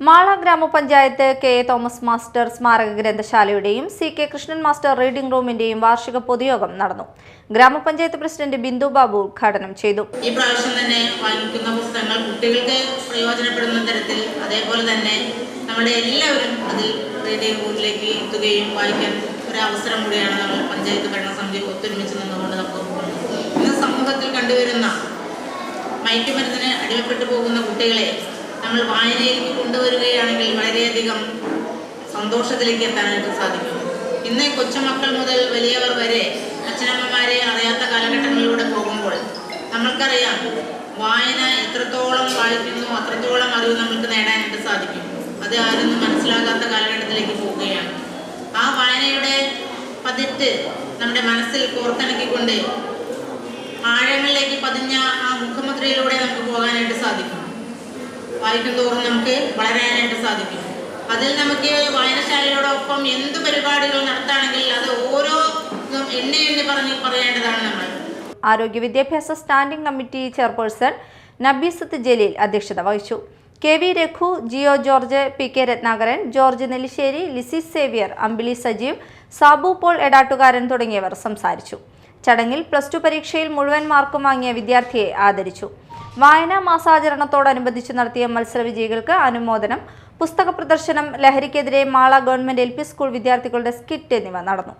മാള ഗ്രാമപഞ്ചായത്ത് K A Thomas master സ്മാരക ഗ്രന്ഥശാലയുടെയും C K Krishnan master reading റൂമിന്റെയും വാർഷിക പൊതുയോഗം നടന്നു. ഗ്രാമപഞ്ചായത്ത് പ്രസിഡന്റ് ബിന്ദു ബാബു ഉദ്ഘാടനം ചെയ്തു. ഈ പ്രാവശ്യം തന്നെ വാങ്ങിക്കുന്ന പുസ്തകങ്ങൾ കുട്ടികൾക്ക് പ്രയോജനപ്പെടുന്ന തരത്തിൽ അതേപോലെ തന്നെ നമ്മുടെ എല്ലാവരും അതിൽ റീഡിംഗ് റൂമിലേക്ക് എത്തുകയും വായിക്കാൻ ഒരു അവസരം കൂടിയാണ് നമ്മൾ പഞ്ചായത്ത് ഭരണസമിതി ഒത്തൊരുമിച്ച് നിന്നുകൊണ്ട് നമുക്ക് ഇന്ന് സമൂഹത്തിൽ കണ്ടുവരുന്ന മയക്കുമരുന്നിന് അടിമപ്പെട്ടു പോകുന്ന കുട്ടികളെ നമ്മൾ വായനയിലേക്ക് കൊണ്ടുവരികയാണെങ്കിൽ വളരെയധികം സന്തോഷത്തിലേക്ക് എത്താനായിട്ട് സാധിക്കും. ഇന്ന് കൊച്ചുമക്കൾ മുതൽ വലിയവർ വരെ അച്ഛനമ്മമാരെ അറിയാത്ത കാലഘട്ടങ്ങളിലൂടെ പോകുമ്പോൾ നമ്മൾക്കറിയാം വായന എത്രത്തോളം വായിക്കുന്നു അത്രത്തോളം അറിവ് നമുക്ക് നേടാനായിട്ട് സാധിക്കും. അത് ആരും മനസ്സിലാകാത്ത കാലഘട്ടത്തിലേക്ക് പോവുകയാണ്. ആ വായനയുടെ പതിറ്റ് നമ്മുടെ മനസ്സിൽ കോർത്തിണക്കിക്കൊണ്ട് ആഴങ്ങളിലേക്ക് പതിഞ്ഞ ആ മുഖമുദ്രയിലൂടെ നമുക്ക് പോകാനായിട്ട് സാധിക്കും വായിക്കും തോറും നമുക്ക് വളരാനായിട്ട് സാധിക്കും. അതിൽ നമുക്ക് വായനശാലയോടൊപ്പം എന്ത് പരിപാടികൾ നടത്തുകയാണെങ്കിൽ അത് ഓരോ എണ്ണി എണ്ണി പറഞ്ഞ് പറയേണ്ടതാണ് നമ്മൾ. ആരോഗ്യ വിദ്യാഭ്യാസ standing committee chairperson Nabeesath Jaleel അധ്യക്ഷത വഹിച്ചു. K V Raghu Jiyo George P K Ratnakaran George Nellissery Lissy Xavier Ambili Sajeev Sabu Paul Edattukaran തുടങ്ങിയവർ സംസാരിച്ചു. ചടങ്ങിൽ പ്ലസ് ടു പരീക്ഷയിൽ മുഴുവൻ മാർക്കും വാങ്ങിയ വിദ്യാർത്ഥിയെ ആദരിച്ചു. വായനാ മാസാചരണത്തോടനുബന്ധിച്ച് നടത്തിയ മത്സര വിജയികൾക്ക് അനുമോദനം. പുസ്തക പ്രദർശനം ലഹരിക്കെതിരെ മാള ഗവൺമെന്റ് എൽ സ്കൂൾ വിദ്യാർത്ഥികളുടെ സ്കിറ്റ് എന്നിവ നടന്നു.